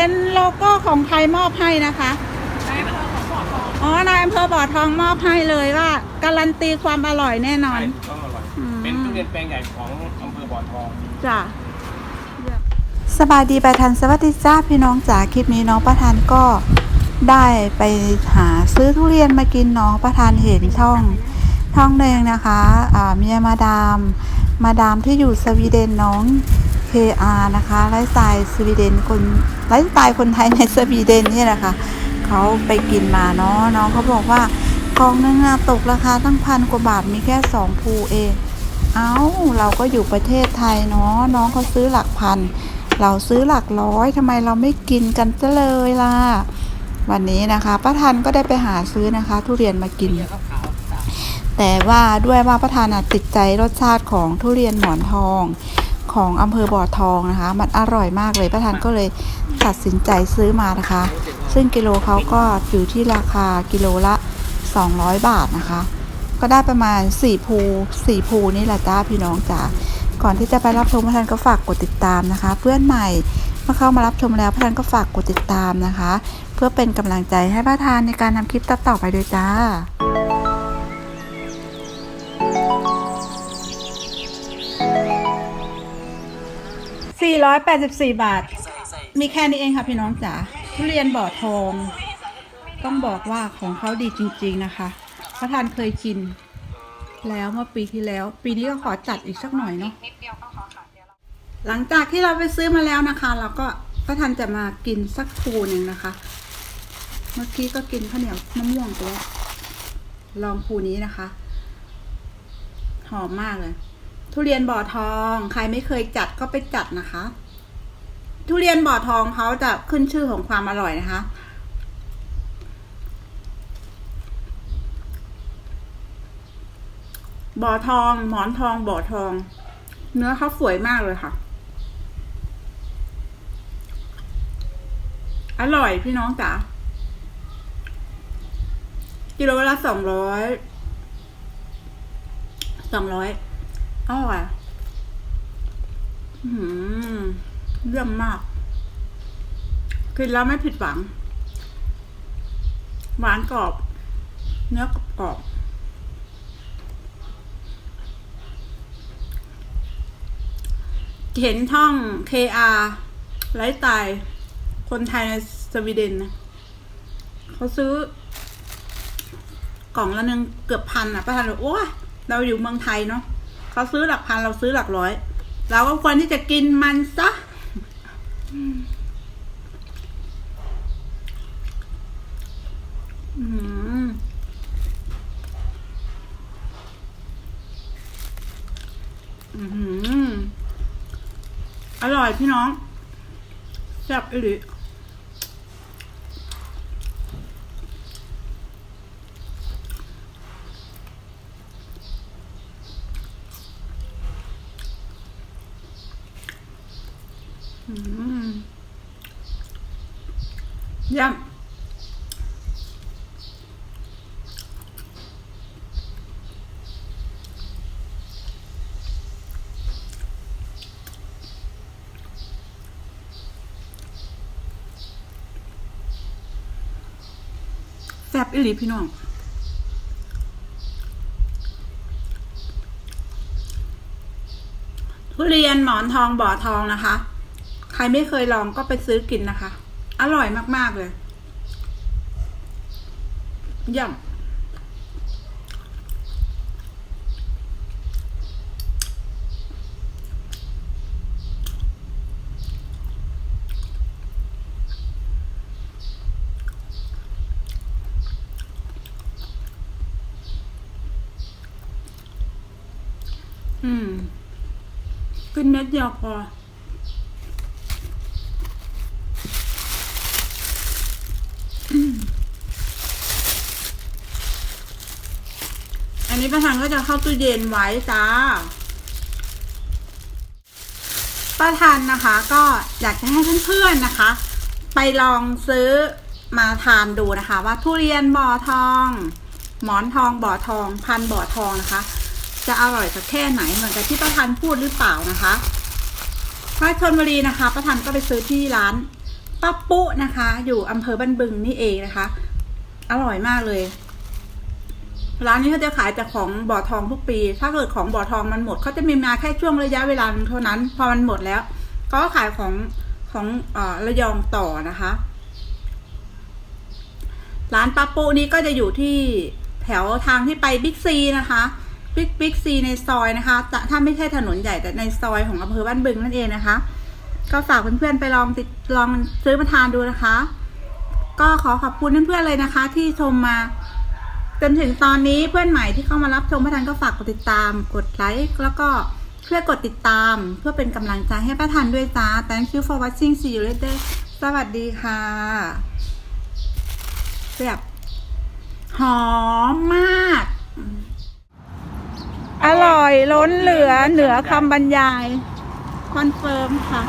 เป็นโลโก้ของใครมอบให้นะคะนายอำเภอของบ่อทองอ๋อนายอำเภอบ่อทองมอบให้เลยว่าการันตีความอร่อยแน่นอนใช่ต้องอร่อย อืม เป็นทุเรียนแปลงใหญ่ของอำเภอบ่อทอง จ้ะ สบายดีไปทันสวัสดีจ้าพี่น้องจ๋าคลิปนี้น้องประธานก็ได้ไปหาซื้อทุเรียนมากินน้องประธานเห็นช่องช่องหนึ่งนะคะอ่าเมียมาดาม มาดามที่อยู่สวีเดนน้อง KR นะคะไลฟ์สไตล์สวีเดนคนไลฟ์สไตล์คนไทยในสวีเดนนี่แหละค่ะเขาไปกินมาเนาะน้องเขาบอกว่ากองนึงอะตกราคาตั้งพันกว่าบาทมีแค่สองภูเองเอ้าเราก็อยู่ประเทศไทยเนาะน้องเขาซื้อหลักพัน เราซื้อหลักร้อยทำไมเราไม่กินกันซะเลยล่ะวันนี้นะคะป้าทันก็ได้ไปหาซื้อนะคะ ทุเรียนมากิน แต่ว่าด้วยว่าป้าทันติดใจรสชาติของทุเรียนหมอนทอง ของอำเภอบ่อทองนะคะ มันอร่อยมากเลยป้าทันก็เลยตัดสินใจซื้อมานะคะ ซึ่งกิโลเขาก็อยู่ที่ราคากิโลละ 200 บาทนะคะ ก็ได้ประมาณ 4 ภู 4 ภูนี่แหละจ้าพี่น้องจ๋าก่อนที่จะไปรับชมพระทันก็ฝากกดติดตามนะคะ เพื่อนใหม่เมื่อเข้ามารับชมแล้วพระทันก็ฝากกดติดตามนะคะ เพื่อเป็นกำลังใจให้พระทานในการทำคลิปต่อๆไปด้วยจ้า 484บาท มีแค่นี้เองค่ะพี่น้องจ๋าทุเรียนบ่อทอง ต้องบอกว่าของเขาดีจริง ๆนะคะพระทานเคยกิน แล้วเมื่อปีที่แล้ว ปีนี้ก็ขอจัดอีกสักหน่อยเนาะหลังจากที่เราไปซื้อมาแล้วนะคะ เราก็พระทันจะมากินสักภูหนึ่งนะคะ เมื่อกี้ก็กินข้าวเหนียวมะม่วงไปแล้วลองภูนี้นะคะ หอมมากเลย ทุเรียนบ่อทอง ใครไม่เคยจัดก็ไปจัดนะคะ ทุเรียนบ่อทองเขาจะขึ้นชื่อของความอร่อยนะคะ บ่อทอง หมอนทอง บ่อทอง เนื้อเขาสวยมากเลยค่ะ อร่อยพี่น้องจ๋ากิโลละสองร้อยสองร้อย อร่อยอื้อหือเยี่ยมมาก กินแล้วไม่ผิดหวัง หวานกรอบ เนื้อกรอบเห็นช่อง KR ไลฟ์สไตล์คนไทยในสวีเดนนะเขาซื้อกล่องละหนึ่งเกือบพันอะป้าทันบอกโอ้เราอยู่เมืองไทยเนาะ เขาซื้อหลักพันเราซื้อหลักร้อย เราก็ควรที่จะกินมันซะอืมอืมอร่อยพี่น้องแซ่บอีหลี เยี่ยมแซ่บอีหลีพี่น้องทุเรียนหมอนทองบ่อทองนะคะ รไม่เคยลองก็ไปซื้อกินนะคะ อร่อยมากๆเลยเยี่ยมอืมกินเม็ดเดียวพอ นี้ป้าทันก็จะเข้าตู้เย็นไว้จ้าป้าทันนะคะก็อยากจะให้เพื่อนๆนะคะ ไปลองซื้อมาทานดูนะคะ ว่าทุเรียนบ่อทอง หมอนทองบ่อทอง พันบ่อทองนะคะ จะอร่อยสักแค่ไหนเหมือนกับที่ป้าทันพูดหรือเปล่านะคะถ้าชนบุรีนะคะป้าทันก็ไปซื้อที่ร้านป้าปุ๊นะคะ อยู่อำเภอบ้านบึงนี่เองนะคะ อร่อยมากเลย ร้านนี้เขาจะขายแต่ของบ่อทองทุกปี ถ้าเกิดของบ่อทองมันหมดเขาจะมีมาแค่ช่วงระยะเวลาเท่านั้น พอมันหมดแล้วก็ขายของของอระยองต่อนะคะ ร้านป้าปูนี้ก็จะอยู่ที่แถวทางที่ไปบิ๊กซีนะคะบิ๊กบิ๊กซีในซอยนะคะถ้าไม่ใช่ถนนใหญ่แต่ในซอยของอำเภอบ้านบึงนั่นเองนะคะ ก็ฝากเพื่อนๆไปลองติดลองซื้อมาทานดูนะคะ ก็ขอขอบคุณเพื่อนๆเลยนะคะ ที่ชมมา จนถึงตอนนี้เพื่อนใหม่ที่เข้ามารับชมพระทันก็ฝากกดติดตาม กดไลค์แล้วก็ช่วยกดติดตาม เพื่อเป็นกำลังใจให้พระทันด้วยจ้า Thank you for watching see you later สวัสดีค่ะแบบหอมมาก อร่อยล้นเหลือเหนือคำบรรยาย คอนเฟิร์มค่ะ